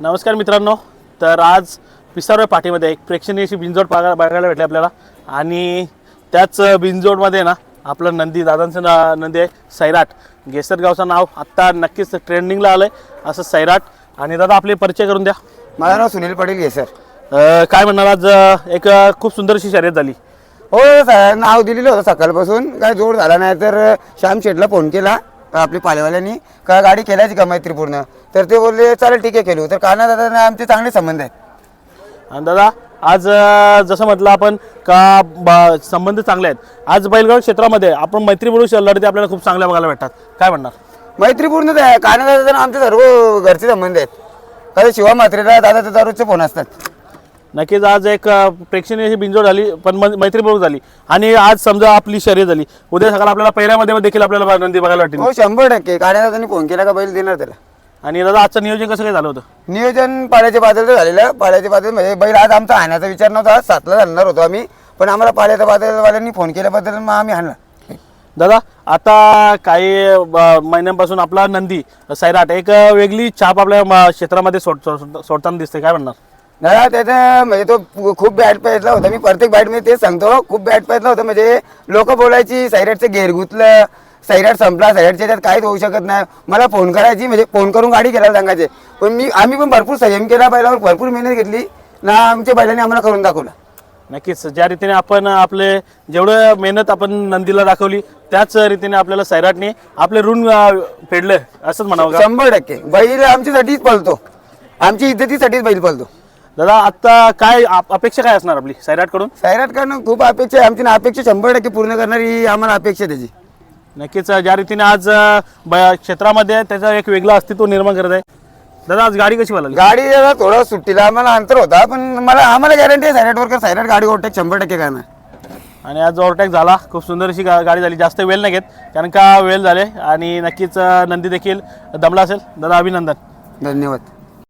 नमस्कार मित्रांनो तर आज पिसारोय पाठीमध्ये एक प्रेक्षणीय अशी बिंजोड बघा बघायला भेटले आपल्याला. आणि त्याच बिंजोडमध्ये ना आपलं नंदी दादांचं ना नंदी आहे सैराट. गेसरगावचं नाव आत्ता नक्कीच ट्रेंडिंगला आलं आहे असं सैराट आणि दादा आपले परिचय करून द्या. माझं नाव सुनील पाटील घे सर अं, काय म्हणणार आज एक खूप सुंदर अशी शर्यत झाली. हो नाव दिलेलं होतं सकाळपासून. काय जोड झाला नाही तर श्याम शेटला फोन केला. आपल्या पालेवाल्यांनी का गाडी केल्याची का मैत्रीपूर्ण? तर ते बोलले चालेल ठीक आहे केलो. तर काना दादा आमचे चांगले संबंध आहेत. आणि दादा आज जसं म्हटलं आपण का संबंध चांगले आहेत. आज बैलगाव क्षेत्रामध्ये आपण मैत्रीपूर्वक लढती आपल्याला खूप चांगल्या बघायला भेटतात. काय म्हणणार? मैत्रीपूर्ण आहे. काना दादा आमचे सर्व घरचे संबंध आहेत. कारण शिवा म्हात्रेला दादा दररोजचे फोन असतात. नक्कीच आज एक प्रेक्षणीय अशी बिंजोड झाली पण मैत्रीपूर्वक झाली. आणि आज समजा आपली शर्यत झाली. उद्या सकाळ आपल्याला पहिल्यामध्ये देखील आपल्याला नंदी बघायला वाटेल हो शंभर टक्के. काना दादानी फोन केला का बैल देणार त्याला. आणि दादा आजचं नियोजन कसं काय झालं होतं? नियोजन पाड्याच्या बादलचं झालेलं. पाड्याच्या बादल म्हणजे बैल आज आमचा हाण्याचा विचार नव्हता. सातला जाणार होतो आम्ही. पण आम्हाला पाड्याच्या बादलवाल्यांनी फोन केल्याबद्दल मग आम्ही हाणला दादा आता काही महिन्यांपासून आपला नंदी सैराट एक वेगळी छाप आपल्या क्षेत्रामध्ये सोड सोड- सोडताना दिसते काय म्हणणार? दादा त्याचा म्हणजे तो खूप बॅट पाहिजला होता. मी प्रत्येक बॅटमध्ये तेच सांगतो खूप बॅट पाहिजला होता. म्हणजे लोक बोलायची सैराटचं घेर गुतलं सैराट संपला सैराटच्या त्यात काहीच होऊ शकत नाही. मला फोन करायची म्हणजे फोन करून गाडी घ्यायला सांगायचे. पण मी आम्ही पण भरपूर संयम केला बैलावर भरपूर मेहनत घेतली. ना आमच्या बैलांनी आम्हाला करून दाखवलं. नक्कीच ज्या रीतीने आपण आपले जेवढं मेहनत आपण नंदीला दाखवली त्याच रीतीने आपल्याला सैराटने आपले ऋण फेडले असंच म्हणावं शंभर टक्के. बैल आमच्यासाठीच पळतो. आमची इज्जतीसाठीच बैल पळतो. दादा आता काय आप- अपेक्षा काय असणार आपली सैराटकडून सैराटकडनं खूप अपेक्षा आहे. आमची ना अपेक्षा शंभर टक्के पूर्ण करणारी आम्हाला अपेक्षा आहे त्याची. नक्कीच ज्या रीतीने आज अ, ब- क्षेत्रामध्ये त्याचं एक वेगळं अस्तित्व निर्माण करत आहे. दादा आज गाडी कशी बोलाली गाडी जरा थोडं सुट्टीला आम्हाला अंतर होता पण मला आम्हाला गॅरंटी आहे सैराट वरकर सैराट गाडी ओव्हरटेक शंभर टक्के करणार. आणि आज ओव्हरटेक झाला खूप सुंदर अशी गा- गाडी झाली. जास्त वेळ नाही घेत कारण का वेळ झाले. आणि नक्कीच अ, नंदी देखील दमला असेल. दादा अभिनंदन. धन्यवाद.